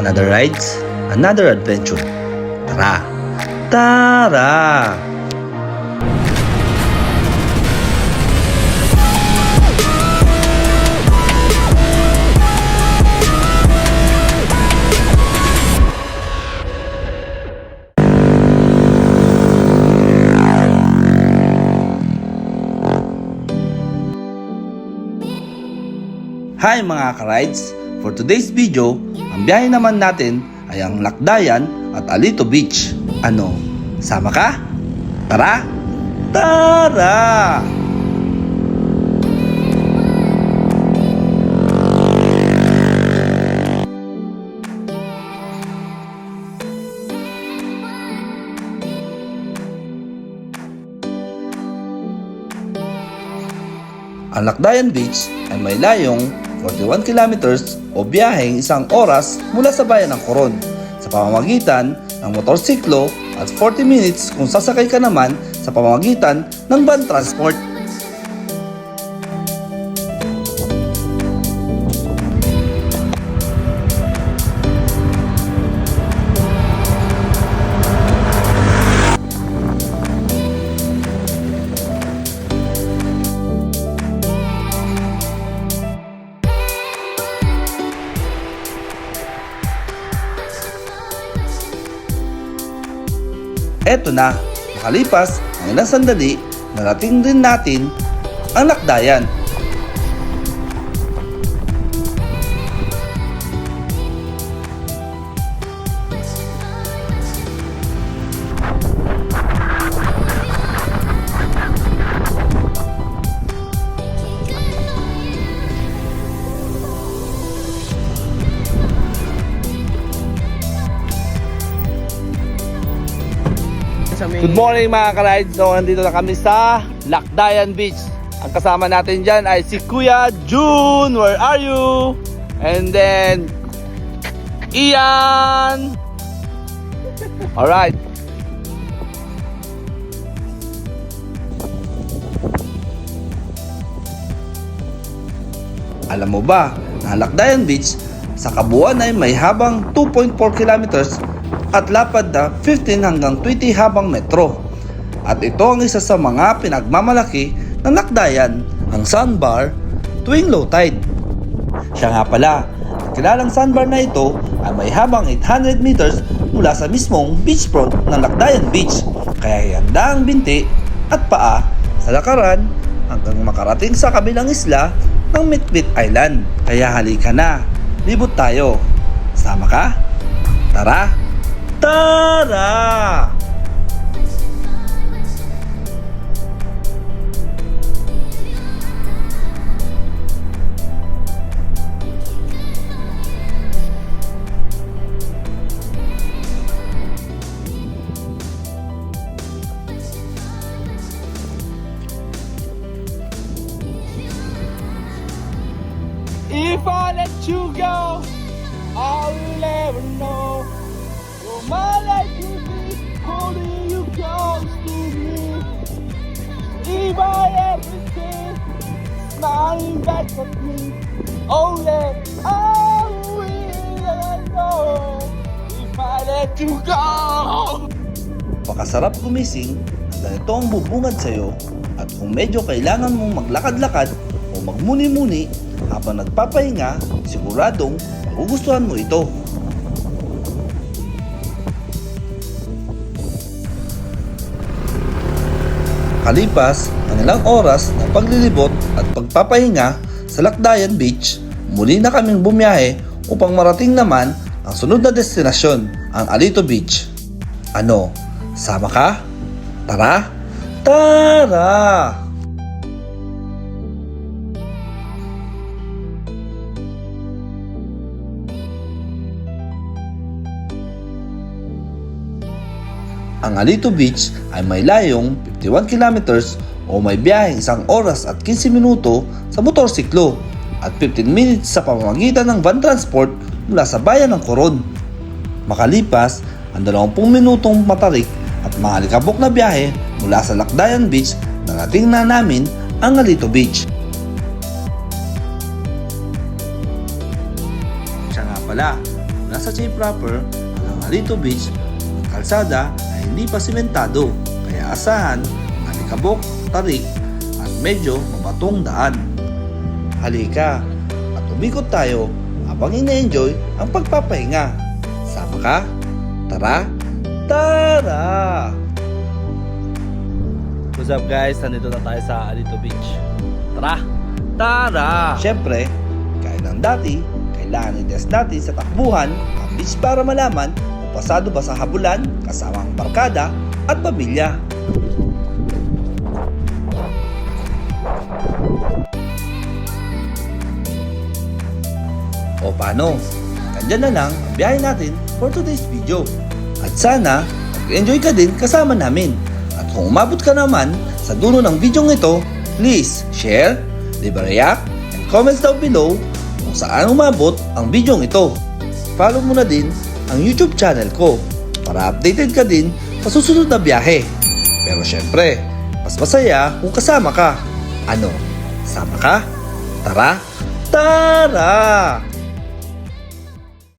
another rides, another adventure. Tara! Tara! Hi mga ka-rides! For today's video, ang biyahe naman natin ay ang Lakdayan at Alito Beach. Ano, sama ka? Tara! Tara! Ang Lakdayan Beach ay may layong 41 kilometers o biyaheng isang oras mula sa bayan ng Coron sa pamamagitan ng motorsiklo at 40 minutes kung sasakay ka naman sa pamamagitan ng van transport. Eto na, makalipas ang ilang sandali, narating din natin ang Lakdayan. Good morning mga ka-rides. So, nandito na kami sa Lakdayan Beach. Ang kasama natin dyan ay si Kuya June. Where are you? And then, Ian. Alright. Alam mo ba ang Lakdayan Beach sa kabuuan ay may habang 2.4 kilometers at lapad na 15 hanggang 20 habang metro. At ito ang isa sa mga pinagmamalaki ng Lakdayan, ang sandbar tuwing low tide. Siya nga pala, ang kilalang sandbar na ito ay may habang 800 meters mula sa mismong beachfront ng Lakdayan Beach. Kaya handa ang binti at paa sa lakaran hanggang makarating sa kabilang isla ng Mitbit Island. Kaya halika na, libot tayo. Sama ka? Tara! Tara! If I let you go, I will never know. Smiling back at me. Only I will know. If I let you go. Pakasarap gumising na ganito ang bubungad sa'yo at kung medyo kailangan mong maglakad-lakad o magmuni-muni habang nagpapahinga, siguradong magugustuhan mo ito. Kalipas ang ilang oras ng paglilibot at pagpapahinga sa Lakdayan Beach, muli na kaming bumiyahe upang marating naman ang sunod na destinasyon, ang Alito Beach. Ano, sama ka? Tara! Tara! Ang Alito Beach ay may layong 51 kilometers o may biyaheng isang oras at 15 minuto sa motorsiklo at 15 minutes sa pamamagitan ng van transport mula sa bayan ng Coron. Makalipas ang 20 minutong matarik at mga alikabok na biyahe mula sa Lakdayan Beach, narating na namin ang Alito Beach. Siya nga pala, nasa Cape Proper, ang Alito Beach, kalsada hindi pa simentado, kaya asahan, alikabok, tarik, at medyo mabatong daan. Halika, at umikot tayo habang ina-enjoy ang pagpapahinga. Sama ka? Tara! Tara! What's up guys? Nandito na tayo sa Alito Beach. Tara! Tara! Siyempre, kaya ng dati, kailangan i-test natin sa takbuhan ang beach para malaman pasado ba sa habulan kasama ang barkada at pamilya. O paano? Kandyan na lang ang biyahe natin for today's video. At sana, mag-enjoy ka din kasama namin. At kung umabot ka naman sa dulo ng video ito, please share, a react, and comments down below kung saan umabot ang video ito. Follow mo na din ang YouTube channel ko para updated ka din sa susunod na biyahe. Pero syempre, mas masaya kung kasama ka. Ano? Sama ka? Tara! Tara!